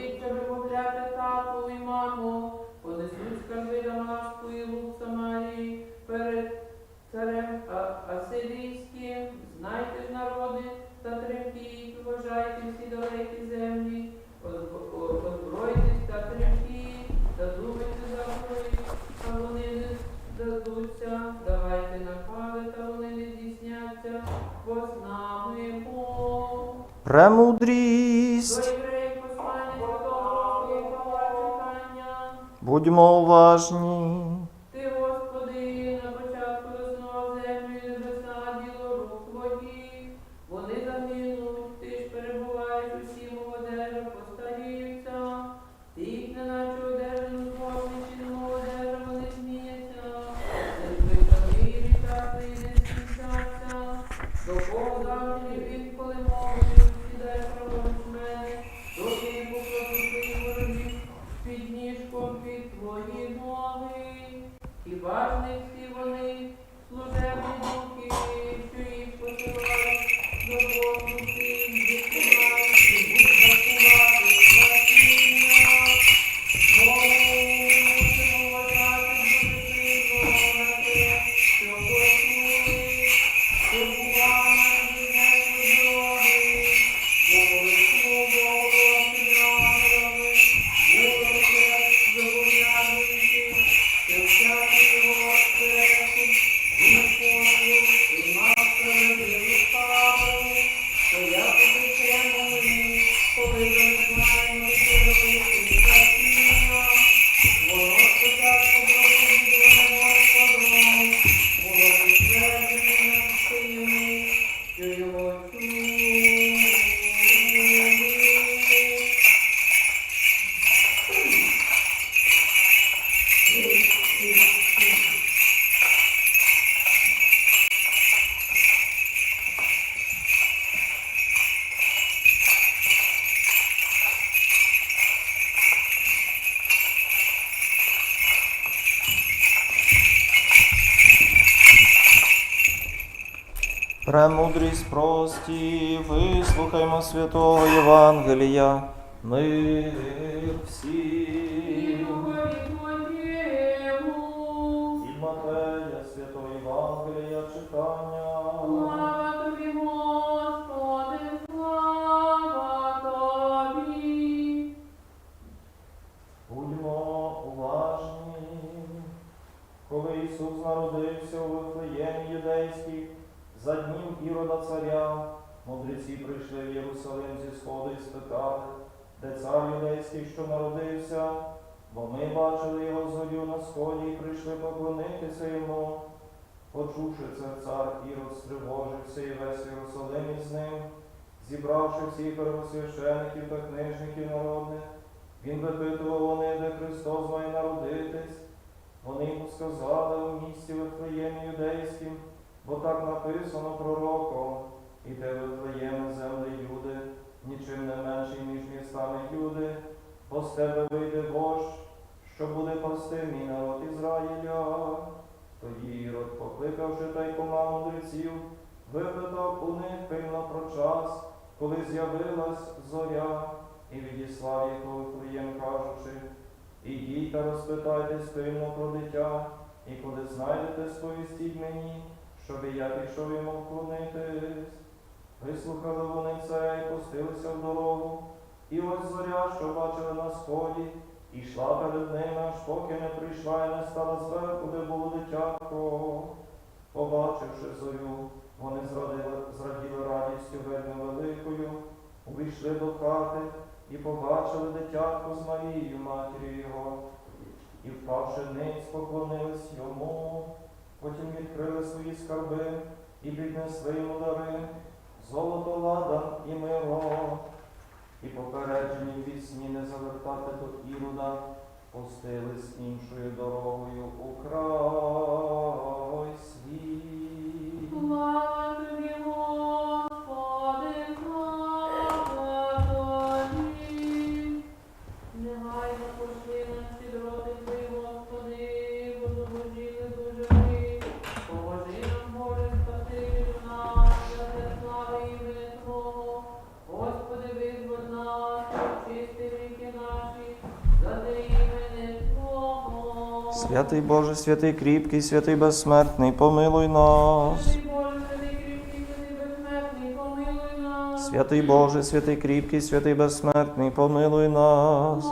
Щоб виявляти тату і маму, понесуть скарби Дамаску і лук Самарії перед царем Асирійським. Знайте ж народи та тремтіть, вважайте всі далекі землі, Озб- озбройтесь та тремтіть, та думайте за бої, а вони не здадуться, давайте накази, та вони не здійсняться, бо з нами Бог. Премудрість. Будьмо уважні. Ти, Господи, на початку заснував землю і небеса діло рук твоїх. Вони загинуть, Премудрість прості, вислухаймо святого Євангелія. Мир всім. Де що народився, бо ми бачили його зорю на сході і прийшли поклонитися йому. Почувши це, цар Ірод стривожився і весь Єрусалим із ним, зібравши всіх первосвящеників та книжників народних, він випитував вони, де Христос має народитись. Вони йому сказали у місті Вифлеємі юдейським, бо так написано пророком, і те Вифлеєме землі Юди, нічим не менший, ніж містами Юди, бо з тебе вийде вождь, що буде пасти мій народ Ізраїля. Тоді Ірод, покликавши тайкома мудреців, випитав у них пильно про час, коли з'явилась зоря, і відіслав їх у Вифлеєм, кажучи, Ідіть та розпитайтесь пильно про дитя, і коли знайдете, сповістіть мені, щоб я пішов йому вклонитись. Вислухали вони це і пустилися в дорогу, і ось зоря, що бачили на сході, і йшла перед ними, аж поки не прийшла і не стала зверху, де було дитятко. Побачивши зорю, вони зрадили, зраділи радістю вельми великою, увійшли до хати і побачили дитятко з Марією, матір'ю його, і впавши ниць, поклонились йому, потім відкрили свої скарби і піднесли йому дари, золото лада і миро, і попереджені вісні не завертати до Ірода, пустились іншою дорогою у край свій. Святий Боже, святий кріпкий, святий безсмертний, помилуй нас. Святий Боже, святий кріпкий, святий безсмертний, помилуй нас.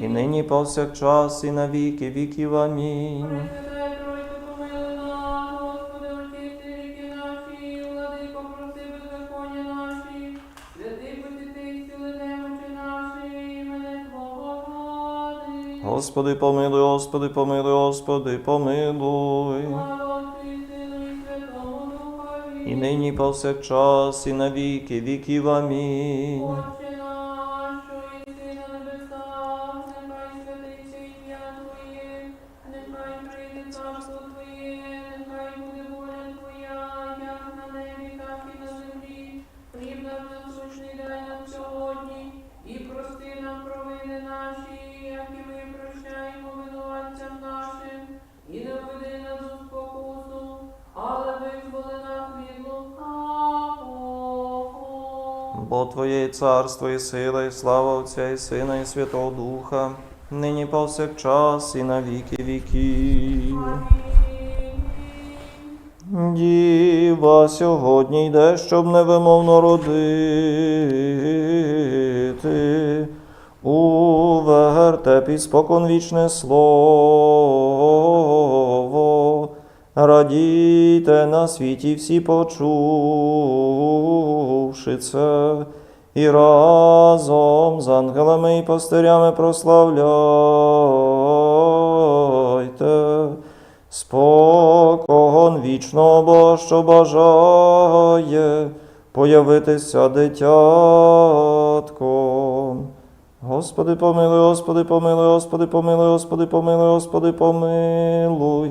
І нині повсякчас, і на віки віків. Амінь. Господи, помилуй, Господи, помилуй, Господи, помилуй. І і. І нині повсякчас, і на віки віків. Амінь. Отче наш, що єси на небесах, Бо Твоє і царство, і сила, і слава Отця, і Сина, і Святого Духа, нині повсякчас, і на віки віків. Діва сьогодні йде, щоб невимовно родити. У вертепі споконвічне слово. Радійте на світі всі почувши це, і разом з ангелами і пастирями прославляйте. Спокон вічного Бога, що бажає появитися дитятком. Господи, помилуй, Господи, помилуй, Господи, помилуй, Господи, помилуй, Господи, помилуй.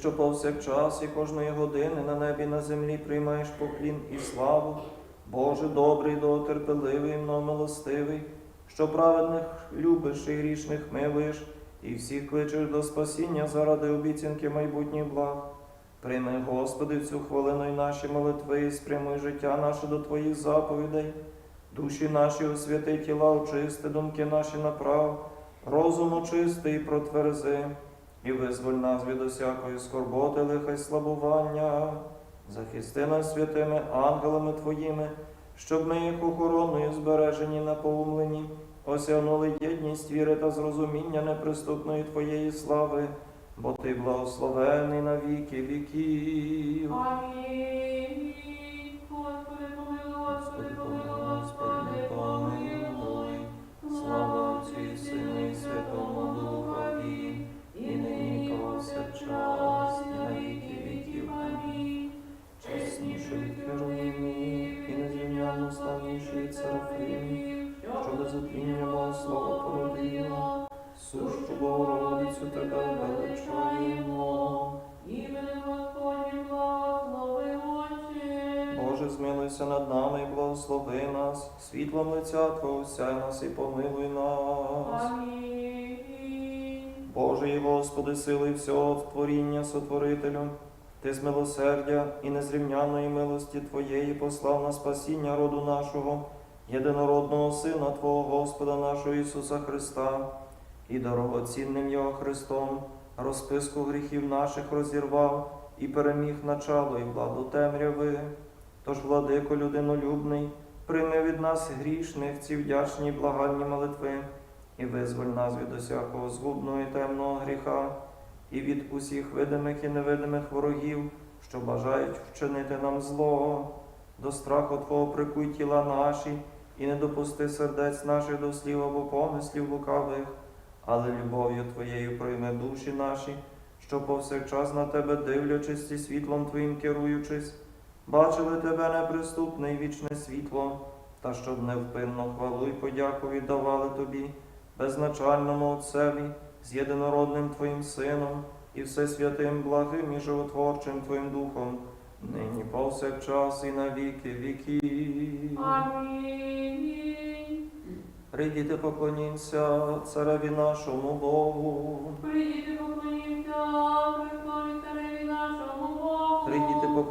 що повсякчас і кожної години на небі на землі приймаєш поклін і славу, Боже добрий, довготерпеливий, милостивий, що праведних любиш і грішних милуєш, і всіх кличеш до спасіння заради обіцянки майбутніх благ. Прийми, Господи, цю хвилину й наші молитви, і спрямуй життя наше до Твоїх заповідей, душі наші освяти, тіла очисти, думки наші направ, розум очисти і протверзи і визволь нас від усякої скорботи, лиха й слабування, захисти нас святими ангелами Твоїми, щоб ми їх охороною збережені на поумлені, осягнули єдність віри та зрозуміння неприступної Твоєї слави, бо Ти благословений на віки віків. Що без отління мого слова породила, сущу Богородицю тебе величаємо. Іменем Господнім благослови Отче. Боже, змилуйся над нами і благослови нас, світлом лиця Твого осяй нас і помилуй нас. Амінь. Боже і Господи, сили всього творіння сотворителю, Ти з милосердя і незрівняної милості Твоєї послав на спасіння роду нашого, єдинородного Сина Твого Господа нашого Ісуса Христа, і дорогоцінним Його Христом розписку гріхів наших розірвав і переміг начало і владу темряви. Тож, владико людинолюбний, прийми від нас грішних ці вдячні благальні молитви і визволь нас від усякого згубного і темного гріха, і від усіх видимих і невидимих ворогів, що бажають вчинити нам зло. До страху Твого прикуй тіла наші, і не допусти сердець наших до слів або помислів лукавих, але любов'ю Твоєю прийме душі наші, що повсякчас на Тебе дивлячись і світлом Твоїм керуючись, бачили Тебе неприступне і вічне світло, та щоб невпинно хвалу й подяку віддавали Тобі, безначальному Отцеві, з єдинородним Твоїм Сином і всесвятим благим і животворчим Твоїм Духом, нині повсякчас і на віки віків. Амінь. Прийдіть, поклонімся цареві нашому Богу. Прийдіть, поклонімся, приславі цареві нашому Богу. Прийдіть, поклонімся.